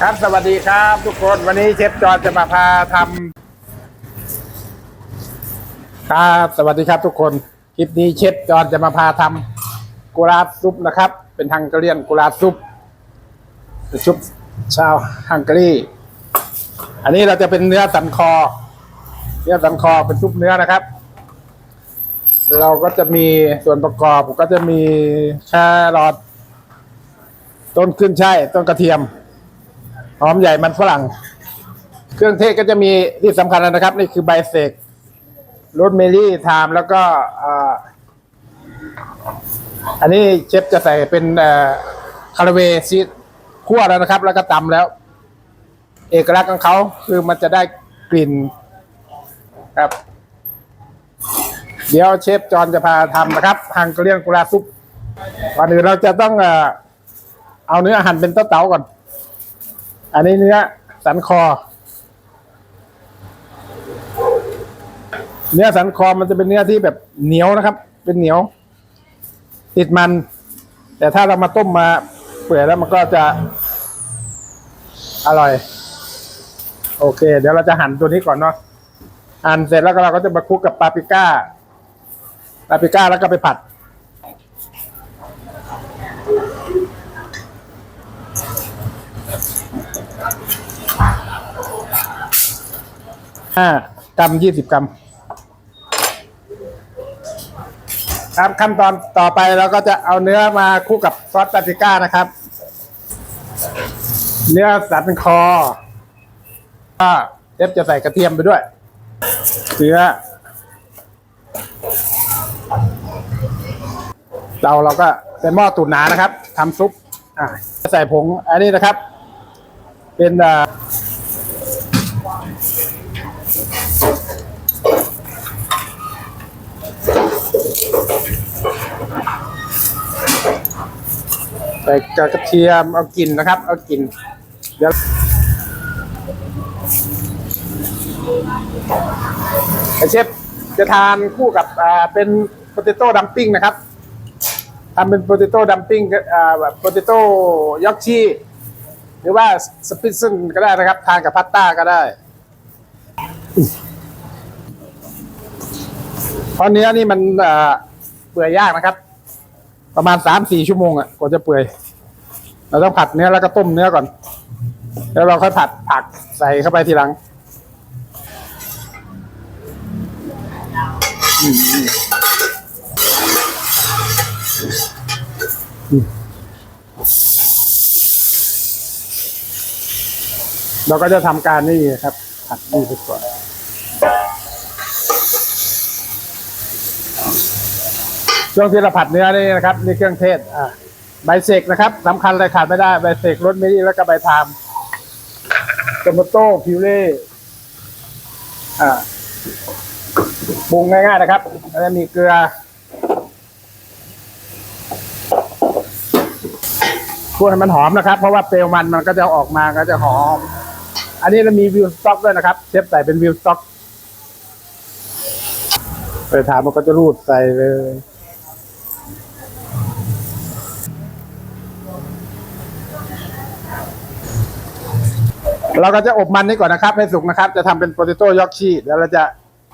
ครับ สวัสดีครับ ทุกคนวันนี้เชฟจอร์จะมาพาทำครับ สวัสดีครับทุกคนคลิปนี้เชฟจอร์จะมาพาทำกุราบซุปนะครับ เป็นฮังการีนกุราบซุปซุปชาวฮังการีอันนี้เราจะเป็นเนื้อสันคอ เนื้อสันคอเป็นซุปเนื้อนะครับ เราก็จะมีส่วนประกอบก็จะมีแครอทต้นขึ้นช่ายต้นกระเทียม หอมใหญ่มันฝรั่ง เครื่องเทศก็จะมีที่สำคัญนะครับ นี่คือใบเสกโรสเมลี่ไทม์แล้วก็อันนี้เชฟจะใส่เป็นคาราเวซีคั่วแล้วนะครับ แล้วก็ตำแล้ว เอกลักษณ์ของเขาคือมันจะได้กลิ่นครับ เดี๋ยวเชฟจอนจะพาทำนะครับฮังกเรียนกุลาซุปก่อนอื่นเราจะต้องเอาเนื้อหั่นเป็นเต้าๆก่อน อันนี้เนื้อสันคอ เนื้อสันคอมันจะเป็นเนื้อที่แบบเหนียวนะครับ เป็นเหนียว ติดมัน แต่ถ้าเรามาต้มมาเปื่อยแล้วมันก็จะ อร่อย โอเค เดี๋ยวเราจะหั่นตัวนี้ก่อนเนาะหั่นเสร็จแล้วก็เราก็จะมาคลุกกับปาปริก้าปาปริก้าแล้วก็ไปผัด ห้ากรัมยี่สิบกรัม ครับขั้นตอนต่อไปเราก็จะเอาเนื้อมาคู่กับซอสปาปริก้านะครับ เนื้อสันคอก็เชฟจะใส่กระเทียมไปด้วยเนื้อเราเราก็ใส่หม้อตุ๋นหนานะครับทำซุปอ่าใส่ผงอันนี้นะครับ เป็นอ่า ใส่กระเทียมเอากินนะครับ เอากินเดี๋ยวเชฟจะทานคู่กับอ่าเป็นโปเตโต้ดัมปิ้งนะครับทำเป็นโปเตโต้ดัมปิ้งอ่าแบบโปเตโต้ยอกชีหรือว่าสปิซซนก็ได้นะครับ ทานกับพาสต้าก็ได้เพราะเนื้อนี่มันอ่า เปื่อยยากนะครับ ประมาณสามสี่ชั่วโมงอะกว่าจะเปื่อย เราต้องผัดเนื้อแล้วก็ต้มเนื้อก่อน แล้วเราค่อยผัดผักใส่เข้าไปทีหลังเราก็จะทำการนี่ครับผัดนี่ไปก่อน ช่วงที่เราผัดเนื้อนี่นะครับนี่เครื่องเทศอ่าใบเสกนะครับสำคัญเลยขาดไม่ได้ใบเสกรสมีแล้วก็ใบไทามโตมาโต้พิวเล่อ่าปรุงง่ายๆนะครับแล้วมีเกลือพูดให้มันหอมนะครับ เพราะว่าเปลวมันมันก็จะออกมาก็จะหอม อันนี้เรามีวิวสต็อกด้วยนะครับ เชฟใส่เป็นวิวสต็อกไปถามมันก็จะรูดใส่เลย เราก็จะอบมันนี่ก่อนนะครับ ให้สุกนะครับ จะทำเป็นโปเตโต้ยอกชีเดี๋ยวเราจะ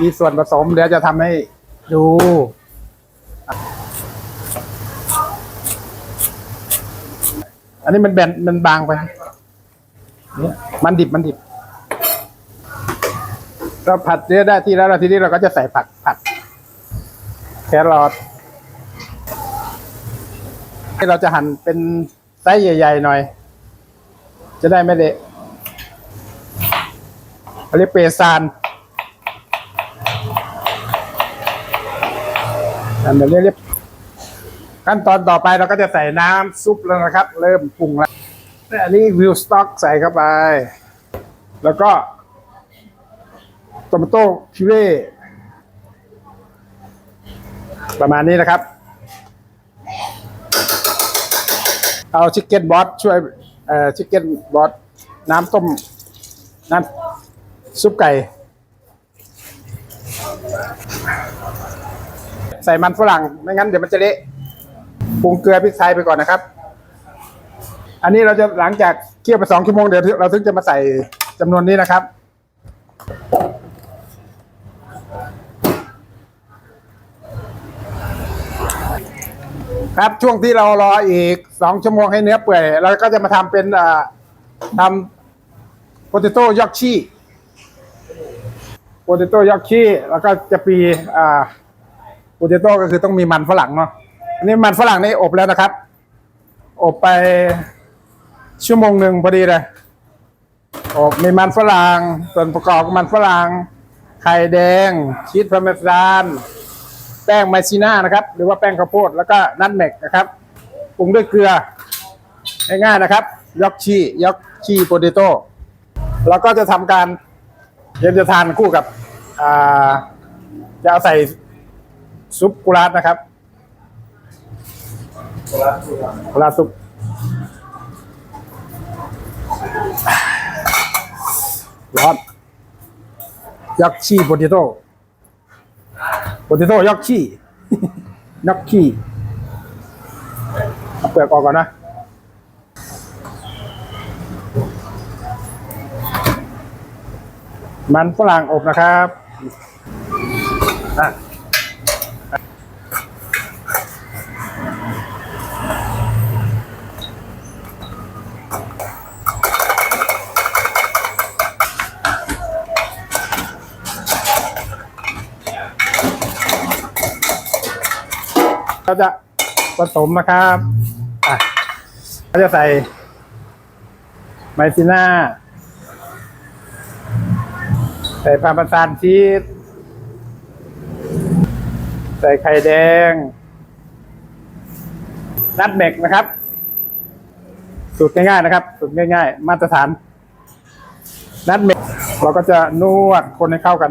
มีส่วนผสมเดี๋ยวจะทำให้ดูอันนี้มันแบนมันบางไปเนี่ยมันดิบมันดิบ เราผัดเนื้อได้ที่แล้วเราทีนี้เราก็จะใส่ผักผัดแครอทให้เราจะหั่นเป็นไซส์ใหญ่ ๆ หน่อย จะได้ไม่เละ เขาเรียกเปซานอันเดี๋ยวเรียกขั้นตอนต่อไปเราก็จะใส่น้ำซุปแล้วนะครับ เริ่มปรุงแล้วอันนี้วิวสต็อกใส่เข้าไป แล้วก็โตมาโต้พิเร่ประมาณนี้นะครับ เอาชิคเก้นบอสช่วยเอ่อชิคเก้นบอสน้ำต้มน้ำ ซุปไก่ ใส่มันฝรั่ง ไม่งั้นเดี๋ยวมันจะเละปรุงเกลือพริกไทยไปก่อนนะครับ อันนี้เราจะหลังจากเคี่ยวไปสองชั่วโมงเดี๋ยวเราถึงจะมาใส่จำนวนนี้นะครับครับช่วงที่เรารออีกสองชั่วโมงให้เนื้อเปื่อยเราก็จะมาทำเป็นทำโปเตโต้ยอกชี่ โปเตโต้ยอกชีแล้วก็จะปีอ่าโปเตโต้ก็คือต้องมีมันฝรั่งเนาะอันนี้มันฝรั่งนี่อบแล้วนะครับ อบไปชั่วโมงหนึ่งพอดีเลยอบมีมันฝรั่งส่วนประกอบก็มันฝรั่งไข่แดง ชีสพาเมซานแป้งไมซีน่านะครับ หรือว่าแป้งข้าวโพดแล้วก็นัทเมกนะครับปรุงด้วยเกลือง่ายๆนะครับยอกชียอกชีโปเตโต้แล้วก็จะทำการ เดี๋ยวจะทานคู่กับอ่าจะเอาใส่ซุปกุราสนะครับกุราสซุปร้อนยอกชีโปเตโต้โปเตโต้ยอกขี้ยอกขี้เอาเปลือกออกก่อนนะ มันฝรั่งอบนะครับเราจะผสมนะครับ อะเราจะใส่ไมซิน่า ใส่พาปร์เมซานชีสใส่ไข่แดง นัดเมกนะครับ สูตรง่ายๆนะครับ สูตรง่ายๆ มาตรฐาน นัดเมกเราก็จะนวดคนให้เข้ากัน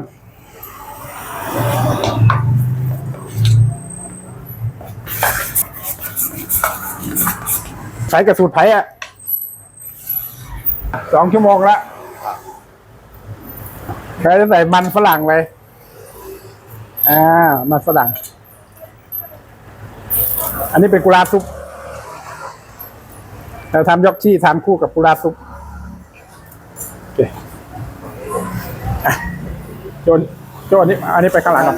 ใช้กับสูตรไผ่อะสองชั่วโมงละ ใครจะใส่มันฝรั่งไปอ่ามันฝรั่ง อันนี้เป็นกุลาซุปเราทำยอกชี่ทำคู่กับกุลาซุปโอเคอะโจนโจนอันนี้อันนี้ไปข้างหลังก่อน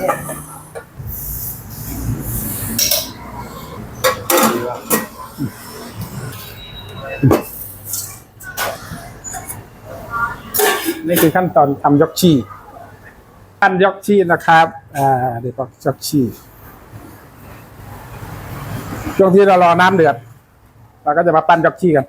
นี่คือขั้นตอนทำยอกชีขั้นยอกชีนะครับ อ่าเดี๋ยวก็ยอกชีช่วงที่เรารอน้ำเดือด เราก็จะมาปั้นยอกชีกัน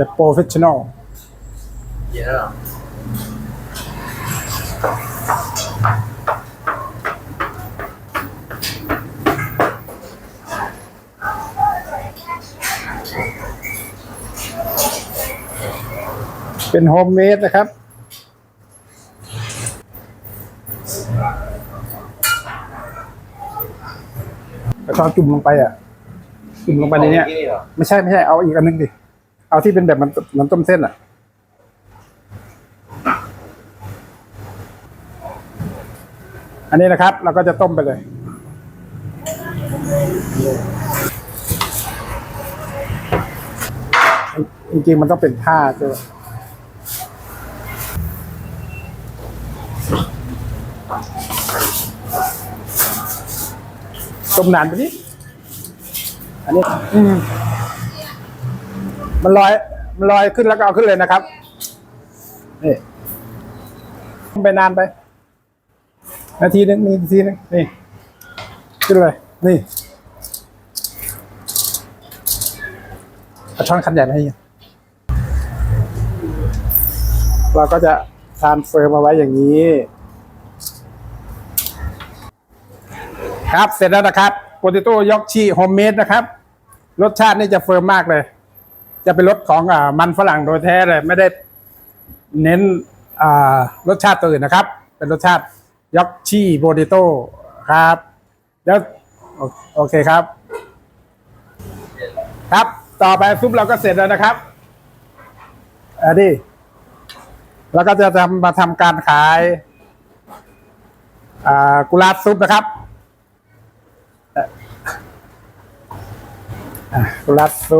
อันเป็นโปรเฟชชั่นอลเยอะเป็นโฮมเมดนะครับ แล้วก็จุ่มลงไปอะ จุ่มลงไปในเนี้ยที่เหรอไม่ใช่ไม่ใช่เอาอีกอันนึงดิ เอาที่เป็นแบบมันมันต้มเส้นอะ อันนี้นะครับ เราก็จะต้มไปเลย จริงๆมันต้องเป็นผ้าใช่ไหมต้มนานไปนิดอันนี้ อืม มันลอยมันลอยขึ้นแล้วก็เอาขึ้นเลยนะครับนี่ไปนานไป นาทีนึงนี่นาทีนึงนี่ขึ้นเลย นี่เอาช้อนคันใหญ่มาให้เราก็จะทานเฟิร์มเอาไว้อย่างนี้ ครับเสร็จแล้วนะครับโปเตโต้ยอกชีโฮมเมดนะครับ รสชาตินี่จะเฟิร์มมากเลย จะเป็นรสของอมันฝรั่งโดยแท้เลยไม่ได้เน้นรสชาติตัวอื่นนะครับ เป็นรสชาติยอกชีโปเตโต้ครับแล้วโอเคครับ ครับต่อไปซุปเราก็เสร็จแล้วนะครับอันนี้เราก็จะทำมาทำการขายกุลาบซุปนะครับกุลาบซุป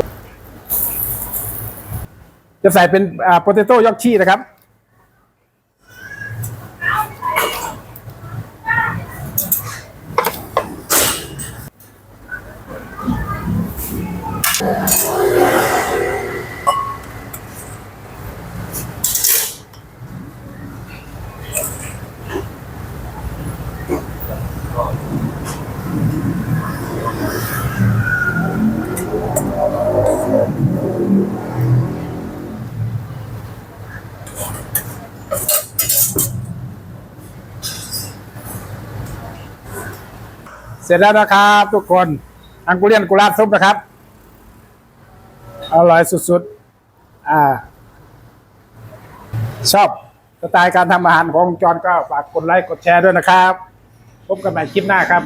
จะใส่เป็นอ่าโปเตโต้ยอกชีนะครับ ร็จแล้วนะครับ ทุกคนอังกุเรียนกุลาบซุปนะครับ อร่อยสุดๆ อ่า ชอบสไตล์การทำอาหารของจอนก็ฝากกดไลค์กดแชร์ด้วยนะครับ พบกันใหม่คลิปหน้าครับ